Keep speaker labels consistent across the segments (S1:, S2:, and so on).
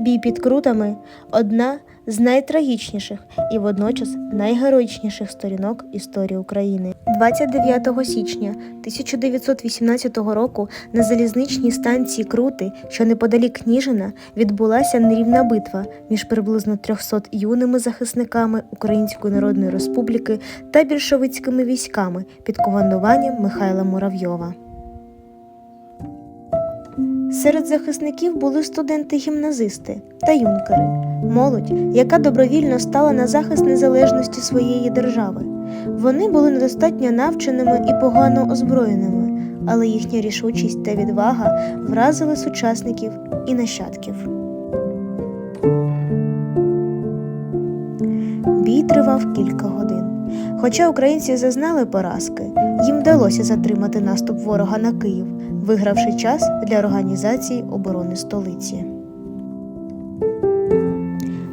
S1: Бій під крутами одна з найтрагічніших і водночас найгероїчніших сторінок історії України. 29 січня 1918 року на залізничній станції Крути, що неподалік Кніжина, відбулася нерівна битва між приблизно 300 юними захисниками Української Народної Республіки та більшовицькими військами під командуванням Михайла Муравйова. Серед захисників були студенти-гімназисти та юнкери, молодь, яка добровільно стала на захист незалежності своєї держави. Вони були недостатньо навченими і погано озброєними, але їхня рішучість та відвага вразили сучасників і нащадків. Бій тривав кілька годин. Хоча українці зазнали поразки, їм вдалося затримати наступ ворога на Київ, вигравши час для організації оборони столиці.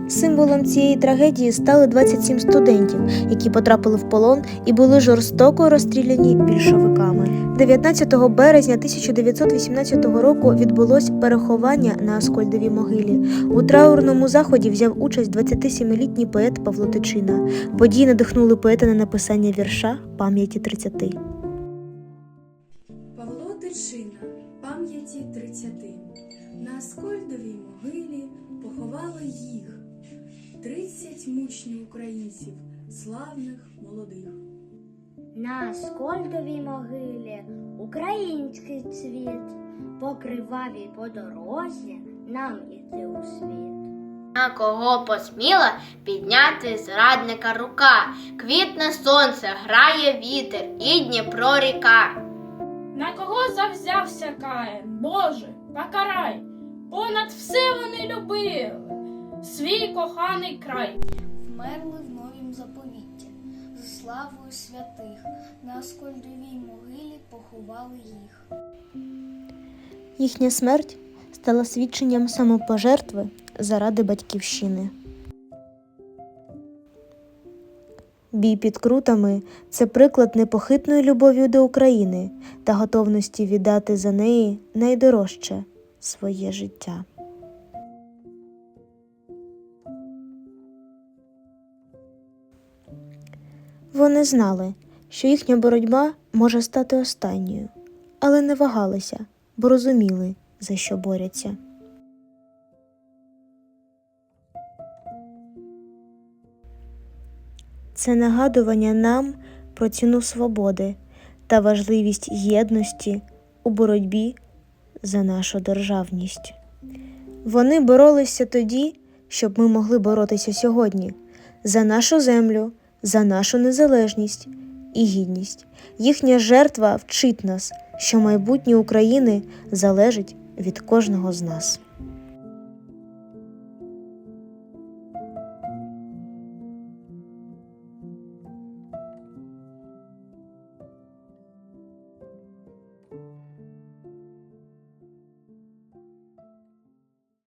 S1: Символом цієї трагедії стали 27 студентів, які потрапили в полон і були жорстоко розстріляні більшовиками. 19 березня 1918 року відбулось переховання на Аскольдовій могилі. У траурному заході взяв участь 27-літній поет Павло Тичина. Події надихнули поета на написання вірша пам'яті 30.
S2: Павло Тичина, пам'яті тридцяти, на Аскольдовій могилі поховали їх, тридцять мучнів українців, славних молодих.
S3: На Скольдовій могилі український цвіт, покривавій по дорозі нам іти у світ.
S4: На кого посміла підняти зрадника рука, квітне сонце, грає вітер і Дніпро ріка.
S5: На кого завзявся Каїн? Боже, покарай! Понад все вони любили свій коханий край.
S6: вмерли в новім заповітті, з славою святих, на Аскольдовій могилі поховали їх.
S1: Їхня смерть стала свідченням самопожертви заради батьківщини. Бій під крутами це приклад непохитної любові до України та готовності віддати за неї найдорожче своє життя. Вони знали, що їхня боротьба може стати останньою, але не вагалися, бо розуміли, за що борються. Це нагадування нам про ціну свободи та важливість єдності у боротьбі за нашу державність. Вони боролися тоді, щоб ми могли боротися сьогодні за нашу землю, за нашу незалежність і гідність. Їхня жертва вчить нас, що майбутнє України залежить від кожного з нас.